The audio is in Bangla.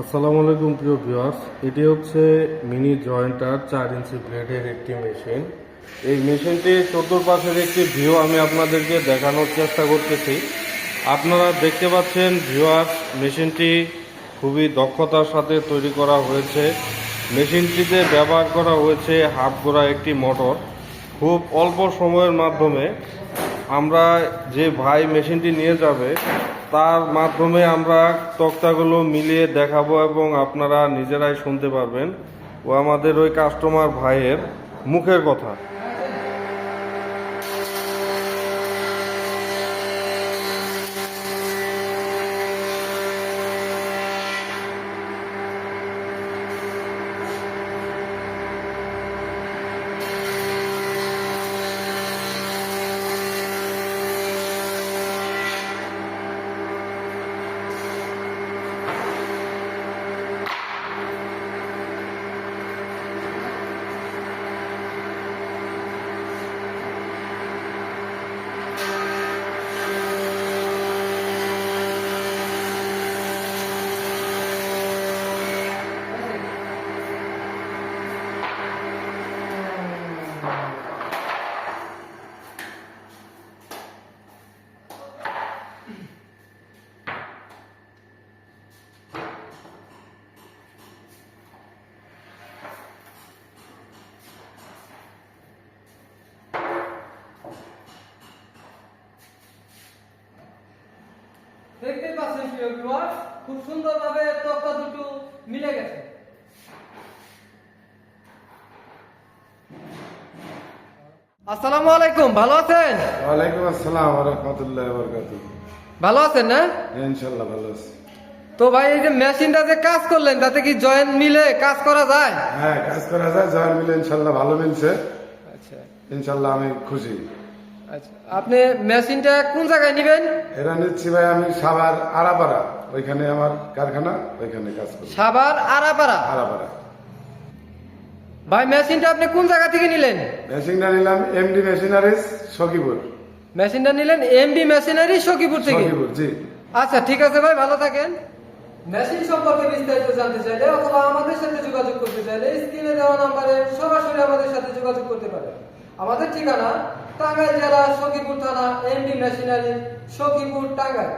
আসসালামু আলাইকুম, প্রিয় ভিউয়ার্স। এটি হচ্ছে মিনি জয়েন্টার চার ইঞ্চি ব্লেডের একটি মেশিন। এই মেশিনটি চতুর্পাশের একটি ভিউ আমি আপনাদেরকে দেখানোর চেষ্টা করতেছি। আপনারা দেখতে পাচ্ছেন, ভিউয়ার্স, মেশিনটি খুবই দক্ষতার সাথে তৈরি করা হয়েছে। মেশিনটিতে ব্যবহার করা হয়েছে হাফ গোড়া একটি মোটর। খুব অল্প সময়ের মাধ্যমে আমরা যে ভাই মেশিনটি নিয়ে যাবে, তার মাধ্যমে আমরা তক্তাগুলো মিলিয়ে দেখাবো এবং আপনারা নিজেরাই শুনতে পারবেন। ও আমাদের ওই কাস্টমার ভাইয়ের মুখের কথা। দেখতেই পাচ্ছেন প্রিয় ভিউয়ার্স খুব সুন্দরভাবে তক্তা দুটো মিলে গেছে। আসসালামু আলাইকুম ভালো আছেন? ওয়ালাইকুম আসসালাম রহমতুল্লাহ ভালো আছেন না? ইনশাল্লাহ ভালো আছি। তো ভাই এই যে মেশিনটা যে কাজ করলেন তাতে কি জয়েন্ট মিলে কাজ করা যায়? হ্যাঁ কাজ করা যায় জয়েন মিলে ইনশাল্লাহ ভালো মিলছে। আচ্ছা। ইনশাল্লাহ আমি খুশি। আচ্ছা আপনি মেশিনটা কোন জায়গায় নেবেন? এরা নিচ্ছি ভাই আমি সাভার আড়াপাড়া ওইখানে আমার কারখানা ওইখানে কাজ করি। সাভার আরাপাড়া? আড়াপাড়া ভাই মেশিনটা আপনি কোন জায়গা থেকে নিলেন? মেশিনটা নিলাম এমডি মেশিনারিজ সখীপুর। মেশিনটা নিলেন এমডি মেশিনারি সখীপুর থেকে? সখীপুর জি। আচ্ছা ঠিক আছে ভাই ভালো থাকেন। মেশিন সম্পর্কে বিস্তারিত জানতে চাইলে অথবা আমাদের সাথে যোগাযোগ করতে চাইলে স্ক্রিনে দেওয়া নাম্বারে সরাসরি আমাদের সাথে যোগাযোগ করতে পারেন। আমাদের ঠিকানা টাঙ্গাইল জেলা সখীপুর থানা এমডি মেশিনারি সখীপুর টাঙ্গাইল।